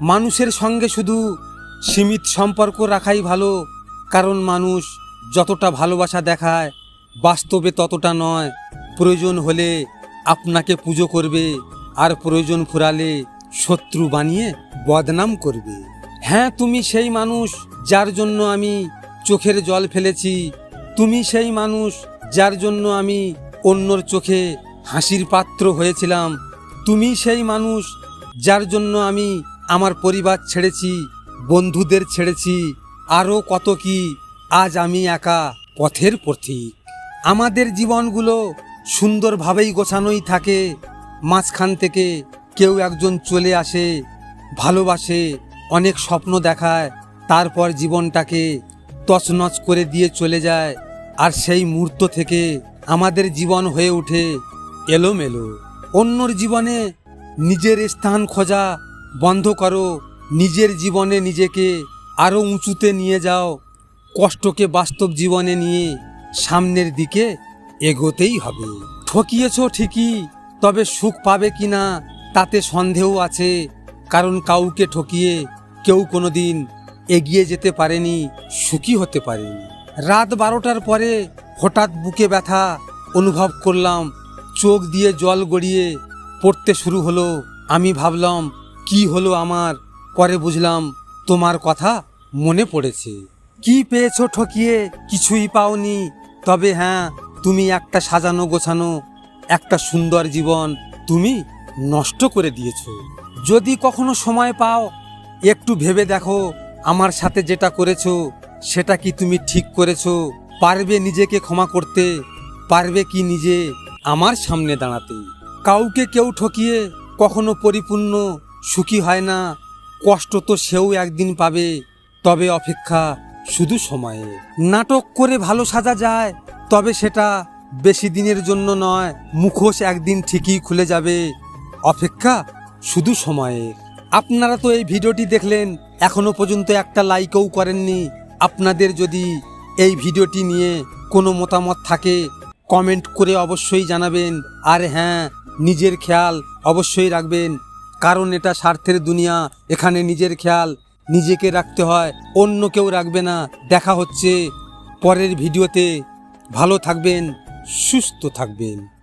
মানুষের সঙ্গে শুধু সীমিত সম্পর্ক রাখাই ভালো, কারণ মানুষ যতটা ভালোবাসা দেখায়, বাস্তবে ততটা নয়। প্রয়োজন হলে আপনাকে পুজো করবে আর প্রয়োজন ফুরালে শত্রু বানিয়ে বদনাম করবে। হ্যাঁ তুমি সেই মানুষ যার জন্য আমি চোখের জল ফেলেছি। তুমি সেই মানুষ যার জন্য আমি অন্যর চোখে হাসির পাত্র হয়েছিলাম। তুমি সেই মানুষ যার জন্য আমি আমার পরিবার ছেড়েছি, বন্ধুদের ছেড়েছি, আরও কত কি, আজ আমি একা পথের পথিক আমাদের জীবনগুলো সুন্দরভাবেই গোছানোই থাকে, মাঝখান থেকে কেউ একজন চলে আসে, ভালোবাসে, অনেক স্বপ্ন দেখায়, তারপর জীবনটাকে তছনছ করে দিয়ে চলে যায়, আর সেই মুহূর্ত থেকে আমাদের জীবন হয়ে ওঠে এলোমেলো। অন্যর জীবনে নিজের স্থান খোঁজা বন্ধ করো, নিজের জীবনে নিজেকে আরও উঁচুতে নিয়ে যাও, কষ্টকে বাস্তব জীবনে নিয়ে সামনের দিকে এগোতেই হবে। ঠকিয়েছ ঠিকই, তবে সুখ পাবে কিনা তাতে সন্দেহ আছে, কারণ কাউকে ঠকিয়ে কেউ কোনো দিন এগিয়ে যেতে পারেনি, সুখী হতে পারেনি। রাত বারোটার পরে হঠাৎ বুকে ব্যথা অনুভব করলাম, চোখ দিয়ে জল গড়িয়ে পড়তে শুরু হলো। আমি ভাবলাম কি হলো আমার? পরে বুঝলাম তোমার কথা মনে পড়েছে। কি পেয়েছ ঠকিয়ে? কিছুই পাওনি। তবে হ্যাঁ তুমি একটা সাজানো গোছানো, একটা সুন্দর জীবন তুমি নষ্ট করে দিয়েছ। যদি কখনো সময় পাও, একটু ভেবে দেখো আমার সাথে যেটা করেছ, সেটা কি তুমি ঠিক করেছ? পারবে নিজেকে ক্ষমা করতে, পারবে কি নিজে আমার সামনে দাঁড়াতে? কাউকে কেউ ঠকিয়ে কখনো পরিপূর্ণ সুখী হয় না, কষ্ট তো সেও একদিন পাবে। তবে অপেক্ষা শুধু সময়ে। নাটক করে ভালো সাজা যায়, তবে সেটা বেশি দিনের জন্য নয়, মুখোশ একদিন ঠিকই খুলে যাবে। অপেক্ষা শুধু সময়ের আপনারা তো এই ভিডিওটি দেখলেন, এখনও পর্যন্ত একটা লাইকও করেননি। আপনাদের যদি এই ভিডিওটি নিয়ে কোনো মতামত থাকে, কমেন্ট করে অবশ্যই জানাবেন। আর হ্যাঁ নিজের খেয়াল অবশ্যই রাখবেন। কারণ এটা স্বার্থের দুনিয়া, এখানে নিজের খেয়াল, নিজেকে রাখতে হয়, অন্য কেউ রাখবে না। দেখা হচ্ছে পরের ভিডিওতে। ভালো থাকবেন, সুস্থ থাকবেন।